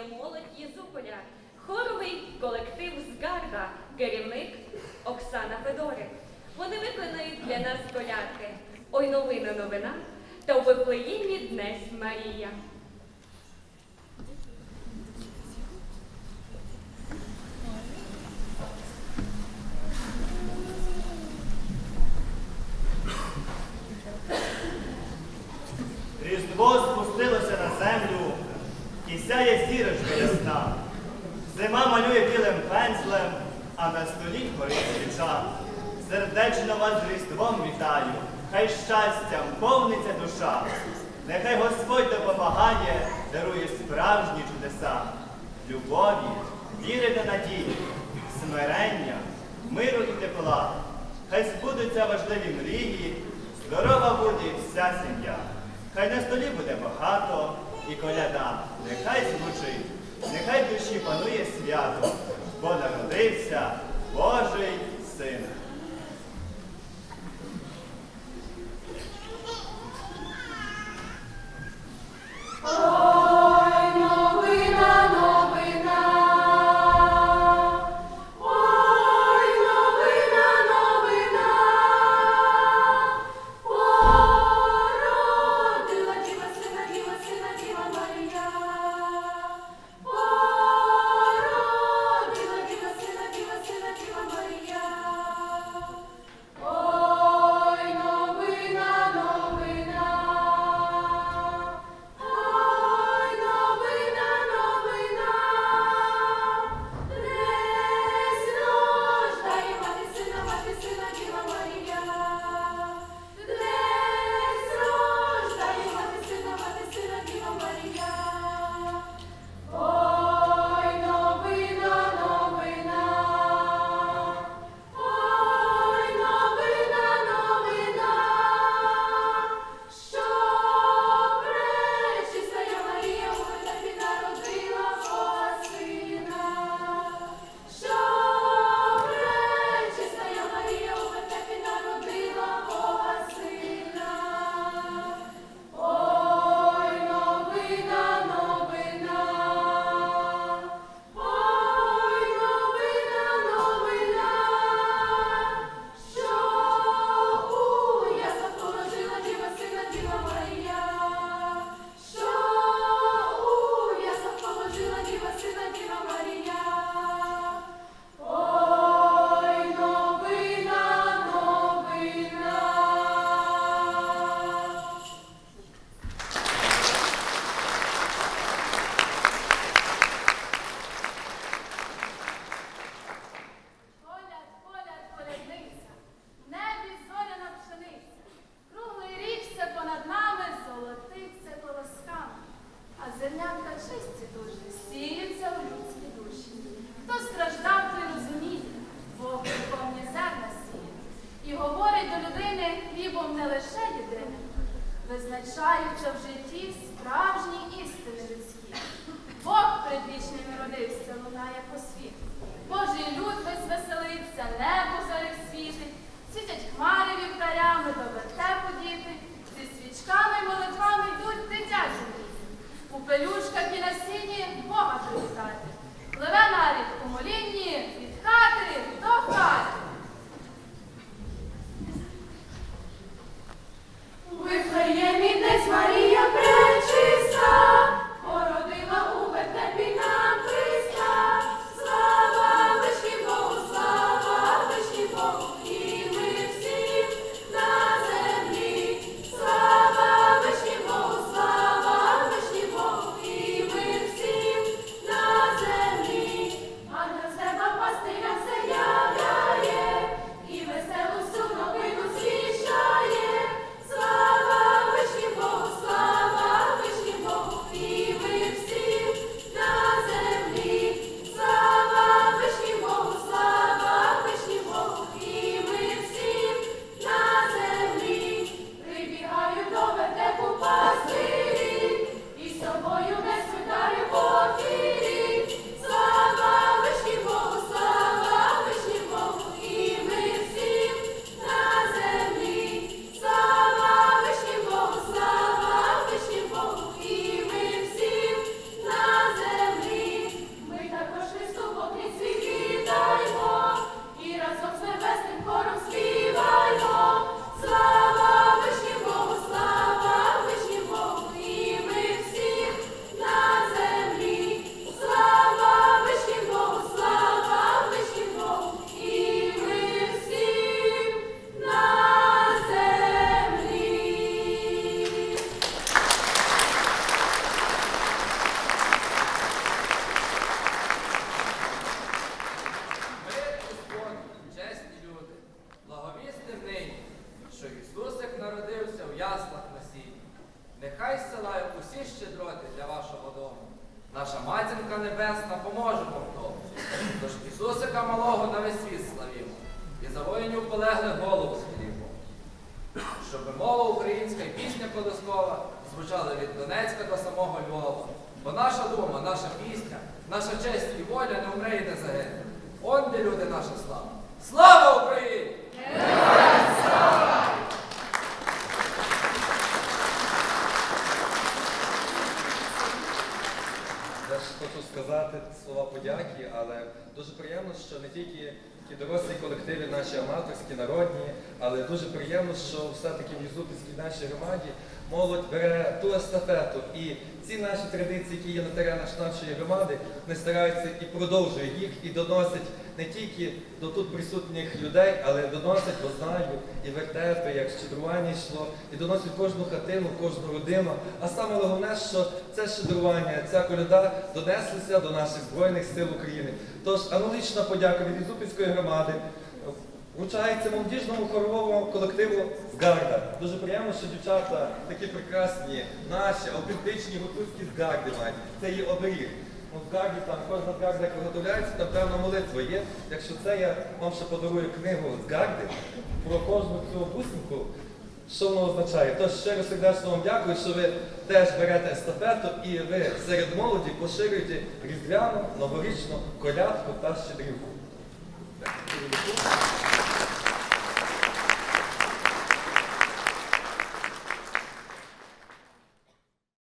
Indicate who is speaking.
Speaker 1: виконує молодь Єзуполя, хоровий колектив Згарда, керівник Оксана Федорик. Вони виконують для нас колядки. Ой, новина, новина, та у Вифлеємі днесь Марія.
Speaker 2: Різдво спустилося на землю, і сяє зірочка ясна. Зима малює білим пензлем, а на столі горить свіча. Сердечно вас з Різдвом вітаю, хай щастям повниться душа. Нехай Господь допомагає, дарує справжні чудеса, любові, віри та надії, смирення, миру і тепла. Хай збудуться важливі мрії, здорова буде вся сім'я. Хай на столі буде багато і коляда, нехай звучить, нехай душі панує свято, бо народився Божий син.
Speaker 3: А зернятка чисті дуже сіються у людські душі. Хто страждав, той розуміє, Бог повні зерна сіє. І говорить до людини хлібом не лише єдиним, визначаючи в житті
Speaker 4: малого на весь світ славімо, і за воїнів полеглих голову схилімо. Щоб мова українська і пісня колискова звучала від Донецька до самого Львова. Бо наша дума, наша пісня, наша честь і воля не умре і не загине. Он де люди наша слава. Слава Україні!
Speaker 5: Теж сказати слова подяки, але дуже приємно, що не тільки такі дорослі колективи, наші аматорські, народні, але дуже приємно, що все-таки в Юзупільській нашій громаді молодь бере ту естафету. І ці наші традиції, які є на теренах нашої громади, не стараються і продовжують їх, і доносять не тільки до тут присутніх людей, але доносять, бо знаю, і вертепи, як щедрування йшло, і доносять кожну хатину, кожну родину. А саме головне, що це щедрування, ця коляда донеслися до наших Збройних сил України. Тож аналогічна подяка від Ізупільської громади. Вручається молодіжному хоровому колективу Згарда. Дуже приємно, що дівчата такі прекрасні, наші, аутентичні гуцульські згарди мають. Це є оберіг. В гарді там кожна згарда, як виготовляється, там певна молитва є. Якщо це я вам ще подарую книгу з гарди про кожну цю бусинку, що воно означає? Тож щиро сердечно вам дякую, що ви теж берете естафету і ви серед молоді поширюєте різдвяну, новорічну колядку та щедрівку.